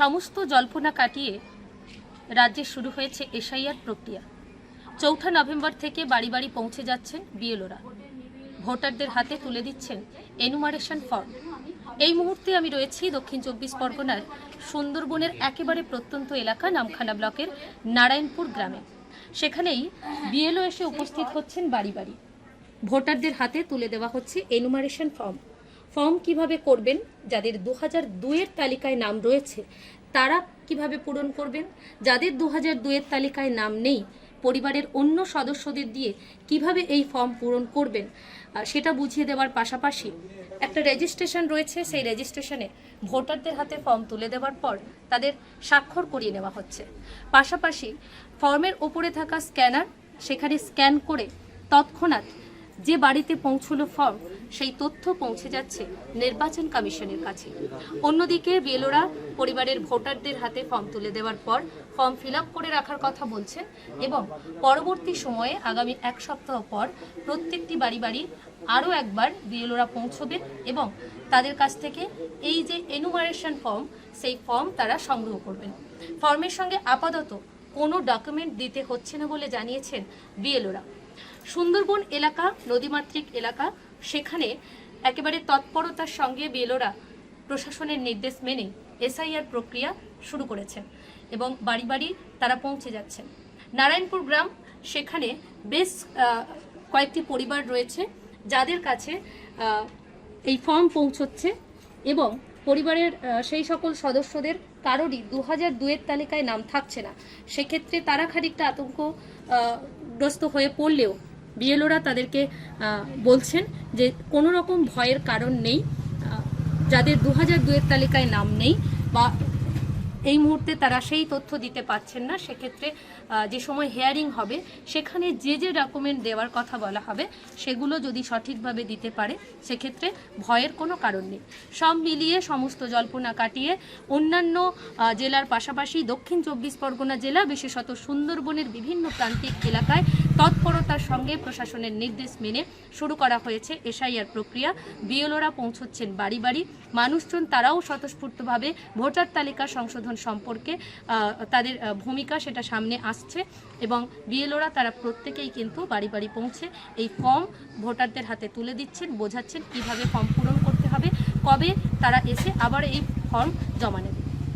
সমস্ত জল্পনা কাটিয়ে রাজ্যে শুরু হয়েছে এসআইআর প্রক্রিয়া। চৌঠা নভেম্বর থেকে বাড়ি বাড়ি পৌঁছে যাচ্ছেন বিএলওরা। ভোটারদের হাতে তুলে দিচ্ছেন এনুমারেশন ফর্ম। এই মুহূর্তে আমি রয়েছি দক্ষিণ চব্বিশ পরগনার সুন্দরবনের একেবারে প্রত্যন্ত এলাকা নামখানা ব্লকের নারায়ণপুর গ্রামে। সেখানেই বিএলও এসে উপস্থিত হচ্ছেন বাড়ি বাড়ি। ভোটারদের হাতে তুলে দেওয়া হচ্ছে এনুমারেশন ফর্ম। ফর্ম কীভাবে করবেন, যাদের দু হাজার দুয়ের তালিকায় নাম রয়েছে, তারা কীভাবে পূরণ করবেন, যাদের দু হাজার দুয়ের তালিকায় নাম নেই, পরিবারের অন্য সদস্যদের দিয়ে কীভাবে এই ফর্ম পূরণ করবেন সেটা বুঝিয়ে দেওয়ার পাশাপাশি একটা রেজিস্ট্রেশন রয়েছে, সেই রেজিস্ট্রেশনে ভোটারদের হাতে ফর্ম তুলে দেওয়ার পর তাদের স্বাক্ষর করিয়ে নেওয়া হচ্ছে। পাশাপাশি ফর্মের ওপরে থাকা স্ক্যানার, সেখানে স্ক্যান করে তৎক্ষণাৎ যে বাড়িতে পৌঁছলো ফর্ম, সেই তথ্য পৌঁছে যাচ্ছে নির্বাচন কমিশনের কাছে। অন্যদিকে বেলোরা পরিবারের ভোটারদের হাতে ফর্ম তুলে দেওয়ার পর ফর্ম ফিল করে রাখার কথা বলছেন এবং পরবর্তী সময়ে আগামী এক সপ্তাহ পর প্রত্যেকটি বাড়ি বাড়ি আরও একবার বিএলওরা পৌঁছবেন এবং তাদের কাছ থেকে এই যে এনুমারেশন ফর্ম সেই ফর্ম তারা সংগ্রহ করবেন। ফর্মের সঙ্গে আপাতত কোনো ডকুমেন্ট দিতে হচ্ছে না বলে জানিয়েছেন বিএলওরা সুন্দরবন এলাকা নদীমাতৃক এলাকা সেখানে একেবারে তৎপরতার সঙ্গে বিএলওরা প্রশাসনের নির্দেশ মেনে এসআইআর প্রক্রিয়া শুরু করেছেন এবং বাড়ি বাড়ি তারা পৌঁছে যাচ্ছেন। নারায়ণপুর গ্রাম সেখানে বেশ কয়েকটি পরিবার রয়েছে যাদের কাছে এই ফর্ম পৌঁছচ্ছে এবং পরিবারের সেই সকল সদস্যদের কারোরই দু হাজার দুয়ের তালিকায় নাম থাকছে না। সেক্ষেত্রে তারা খানিকটা আতঙ্ক আহ, গ্রস্ত হয়ে পড়লেও বিএলওরা তাদেরকে বলছেন যে কোনো রকম ভয়ের কারণ নেই যাদের দু হাজার দুয়ের তালিকায় নাম নেই বা এই মুহূর্তে তারা সেই তথ্য দিতে পারছেন না, সেক্ষেত্রে যে সময় হেয়ারিং হবে, সেখানে যে যে ডকুমেন্ট দেওয়ার কথা বলা হবে, সেগুলো যদি সঠিকভাবে দিতে পারে, সেক্ষেত্রে ভয়ের কোনো কারণ নেই। সব মিলিয়ে সমস্ত জল্পনা কাটিয়ে অন্যান্য জেলার পাশাপাশি দক্ষিণ চব্বিশ পরগনা জেলা, বিশেষত সুন্দরবনের বিভিন্ন প্রান্তিক এলাকায় তৎপরতার সঙ্গে প্রশাসনের নির্দেশ মেনে শুরু করা হয়েছে এসআইআর প্রক্রিয়া। বিএলওরা পৌঁছচ্ছেন বাড়ি বাড়ি। মানুষজন তারাও স্বতঃস্ফূর্তভাবে ভোটার তালিকা সংশোধন সম্পর্কে তাদের ভূমিকা সেটা সামনে আসছে এবং বিএলওরা তারা প্রত্যেকেই কিন্তু বাড়ি বাড়ি পৌঁছে এই ফর্ম ভোটারদের হাতে তুলে দিচ্ছেন, বোঝাচ্ছেন কীভাবে ফর্ম পূরণ করতে হবে, কবে তারা এসে আবার এই ফর্ম জমা নেবে।